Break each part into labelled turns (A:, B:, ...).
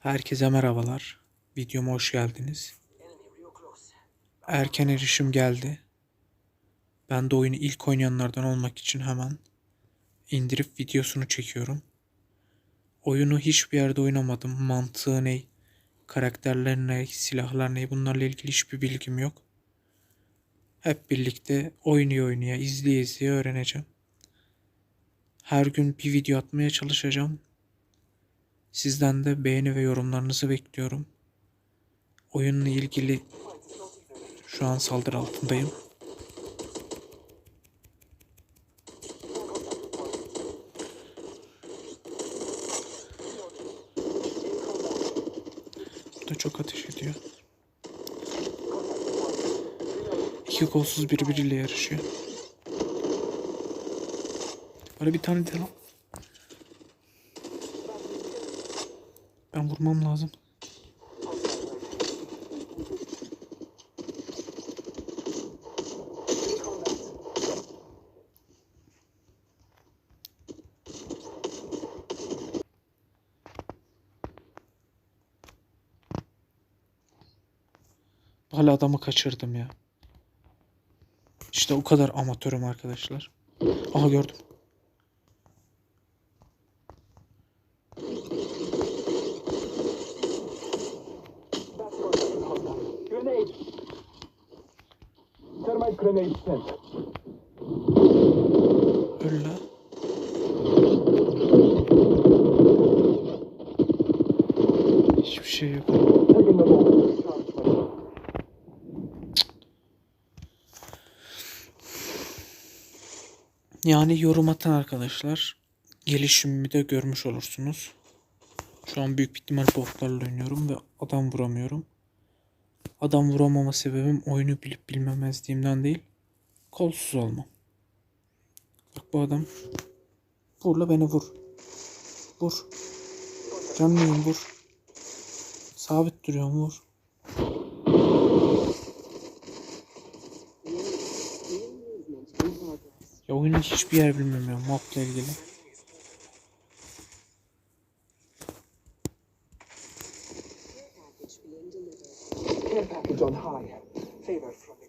A: Herkese merhabalar. Videoma hoş geldiniz. Erken erişim geldi. Ben de oyunu ilk oynayanlardan olmak için hemen indirip videosunu çekiyorum. Oyunu hiçbir yerde oynamadım. Mantığı ne, karakterler ne, silahlar ne bunlarla ilgili hiçbir bilgim yok. Hep birlikte oynaya oynaya, izleye izleye öğreneceğim. Her gün bir video atmaya çalışacağım. Sizden de beğeni ve yorumlarınızı bekliyorum. Oyunla ilgili şu an saldırı altındayım. Bu da çok ateş ediyor. İki kolsuz birbiriyle yarışıyor. Böyle bir tane de Ben vurmam lazım. Hala adamı kaçırdım ya. İşte o kadar amatörüm arkadaşlar. Aha gördüm.
B: Thermite grenade sent.
A: Öl la. Hiçbir şey yok. Yani yorum atan arkadaşlar gelişimimi de görmüş olursunuz. Şu an büyük bir ihtimal botlarla oynuyorum ve adam vuramıyorum. Adam vuramama sebebim oyunu bilip bilmemezliğimden değil, kolsuz olmam. Bak bu adam. Vurla beni vur. Vur. Canlıyım vur. Sabit duruyorum vur. Ya oyunun hiçbir yer bilmiyorum mapla ilgili.
B: On high. Favor from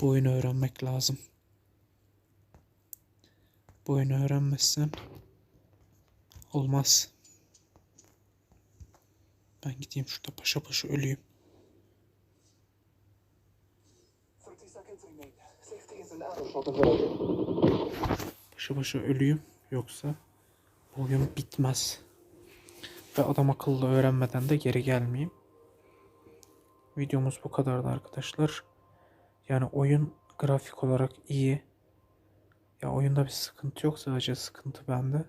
A: Bu oyunu öğrenmek lazım. Bu oyunu öğrenmezsen olmaz. Ben gideyim şurada paşa paşa öleyim.
B: 30 seconds remain. Safety is an arrow shot ahead.
A: Paşa paşa öleyim. Yoksa bu oyun bitmez. Ve adam akıllı öğrenmeden de geri gelmeyeyim. Videomuz bu kadardı arkadaşlar. Yani oyun grafik olarak iyi. Ya oyunda bir sıkıntı yok sadece sıkıntı bende.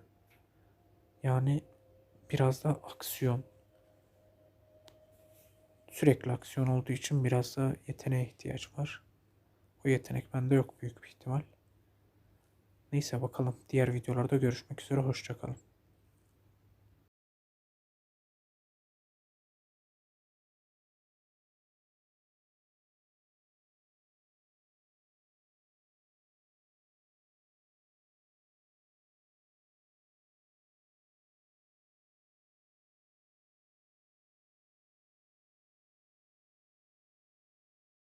A: Yani biraz da aksiyon. Sürekli aksiyon olduğu için biraz da yeteneğe ihtiyaç var. O yetenek bende yok büyük bir ihtimal. Neyse bakalım. Diğer videolarda görüşmek üzere. Hoşçakalın.